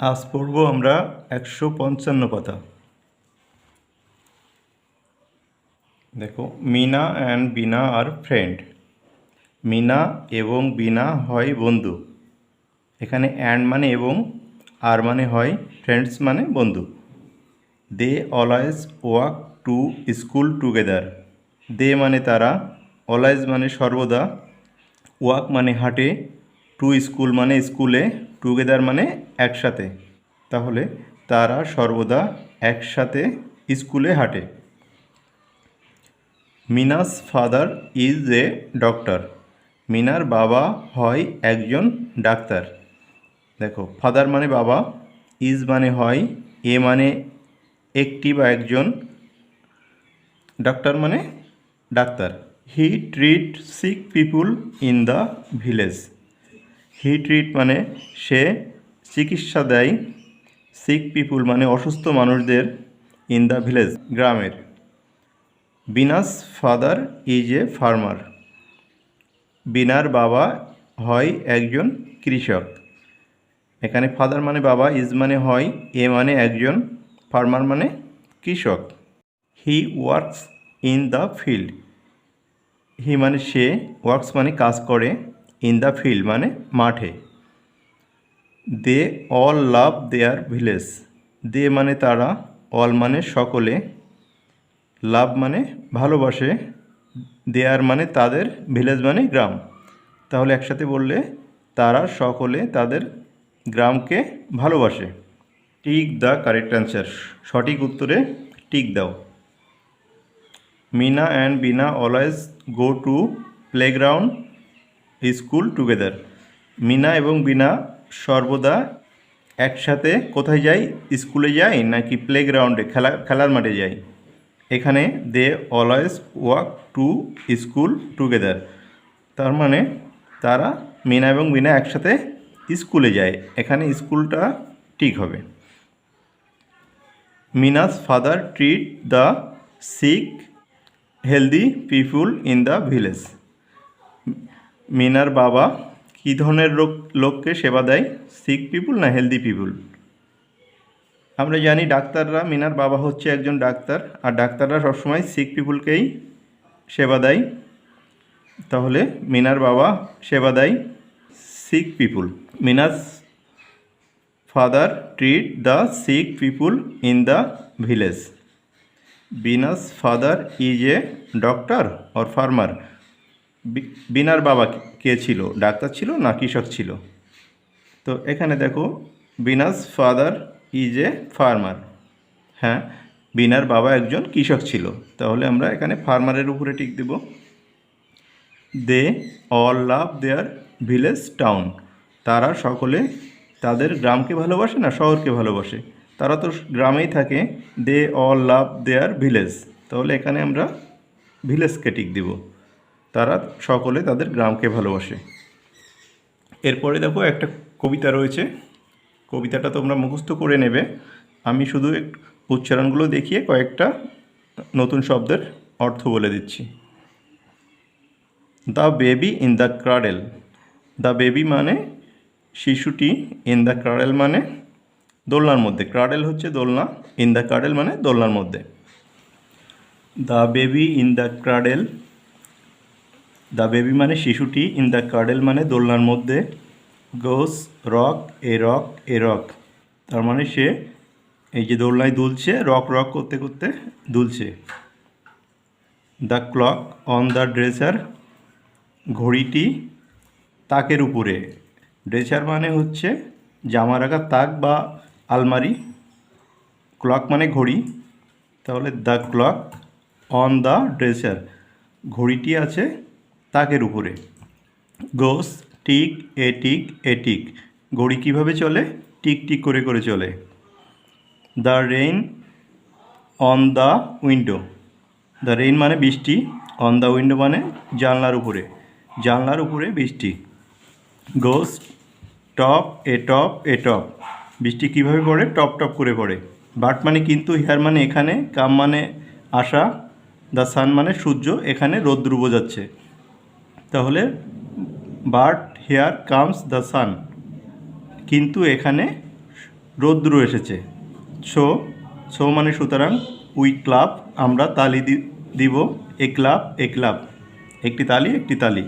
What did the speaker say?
আজ পড়ব আমরা একশো পঞ্চান্ন পাতা। দেখো, মিনা অ্যান্ড বিনা আর ফ্রেন্ড মিনা এবং বিনা হয় বন্ধু। এখানে অ্যান্ড মানে এবং, আর মানে হয় ফ্রেন্ডস মানে বন্ধু। They always walk to school together they মানে তারা অলওয়েজ মানে সর্বদা। ওয়াক মানে হাঁটে টু স্কুল মানে স্কুলে টুগেদার মানে একসাথে। তাহলে তারা সর্বদা একসাথে স্কুলে হাঁটে। Mina's father is a doctor. মিনার বাবা হয় একজন ডাক্তার। দেখো, ফাদার মানে বাবা, ইজ মানে হয়, এ মানে একটি বা একজন ডাক্তার মানে doctor. He treat sick people in the village. He treat মানে সে চিকিৎসা দেয় সিক পিপুল মানে অসুস্থ মানুষদের ইন দ্য ভিলেজ গ্রামের। Bina's father is a farmer বিনার বাবা হয় একজন কৃষক। এখানে ফাদার মানে বাবা ইজ মানে হয়, এ মানে একজন ফার্মার মানে কৃষক। He works in the field he মানে সে ওয়ার্কস মানে কাজ করে। ইন দ্য ফিল্ড মানে মাঠে। দে all love their village they মানে তারা অল মানে সকলে। লাভ মানে ভালোবাসে। দেয়ার মানে তাদের ভিলেজ মানে গ্রাম। তাহলে একসাথে বললে, তারা সকলে তাদের গ্রামকে ভালোবাসে। টিক দ্য কারেক্ট অ্যান্সার সঠিক উত্তরে টিক দাও। Mina and Bina always go to playground school together. Mina এবং বিনা সর্বদা একসাথে কোথায় যাই, স্কুলে যাই নাকি প্লেগ্রাউন্ডে খেলা, খেলার মাঠে যাই? এখানে they always walk to school together তার মানে তারা মিনা এবং বিনা একসাথে স্কুলে যায়। এখানে স্কুলটা ঠিক হবে। Mina's father treat the sick healthy people in the village. মিনার বাবা, কী ধরনের লোক লোককে সেবা দেয়? সিক পিপুল না হেলদি পিপুল আমরা জানি ডাক্তাররা, মিনার বাবা হচ্ছে একজন ডাক্তার, আর ডাক্তাররা সবসময় সিক পিপুলকেই সেবা দেয়। তাহলে মিনার বাবা সেবা দেয় sick people Mina's father treat the sick people in the village. Bina's father is a doctor or farmer. বিনার বাবা কে ছিল? ডাক্তার ছিল না কৃষক ছিল? তো এখানে দেখো, Bina's father is a farmer. হ্যাঁ বিনার বাবা একজন কৃষক ছিল। তাহলে আমরা এখানে ফার্মারের উপরে tick Dev. They all love their village town. তারা সকলে তাদের গ্রামকে ভালোবাসে না শহরকে ভালোবাসে? তারা তো গ্রামেই থাকে। They all love their village. তাহলে এখানে আমরা ভিলেজকে টিক দিব। তারা সকলে তাদের গ্রামকে ভালোবাসে। এরপরে দেখো একটা কবিতা রয়েছে। কবিতাটা তোমরা মুখস্থ করে নেবে। আমি শুধু উচ্চারণগুলো দেখিয়ে কয়েকটা নতুন শব্দের অর্থ বলে দিচ্ছি। The baby in the cradle. The baby মানে শিশুটি ইন দ্য ক্রাডেল মানে দোলনার মধ্যে। ক্রাডেল হচ্ছে দোলনা, ইন দ্য ক্রাডেল মানে দোলনার মধ্যে। The baby in the cradle. The baby মানে শিশুটি, ইন দ্য কার্ডেল মানে দোলনার মধ্যে, goes, rock, a rock a rock. তার মানে সে এই যে দোলনায় দুলছে, রক রক করতে করতে দুলছে। The clock on the dresser ঘড়িটি তাকের উপরে। ড্রেসার মানে হচ্ছে জামা রাখার তাক বা আলমারি। ক্লক মানে ঘড়ি। তাহলে the clock on the dresser. ঘড়িটি আছে তাকের উপরে। Goes, tick, a tick a tick. ঘড়ি কীভাবে চলে? টিক টিক করে করে চলে। The rain on the window. The rain মানে বৃষ্টি, অন দ্য উইন্ডো মানে জানলার উপরে। জানলার উপরে বৃষ্টি। Goes, top, a top a top. বৃষ্টি কীভাবে পড়ে? টপ টপ করে পড়ে। বাট মানে কিন্তু হিয়ার মানে এখানে, কাম মানে আসা, দ্য সান মানে সূর্য, এখানে রোদ্র বোঝাচ্ছে তাহলে, but here comes the sun. কিন্তু এখানে রৌদ্র এসেছে। সো সো মানে সুতরাং, উই ক্লাব, আমরা তালি দিব, এ ক্লাব এ ক্লাব। একটি তালি একটি তালি।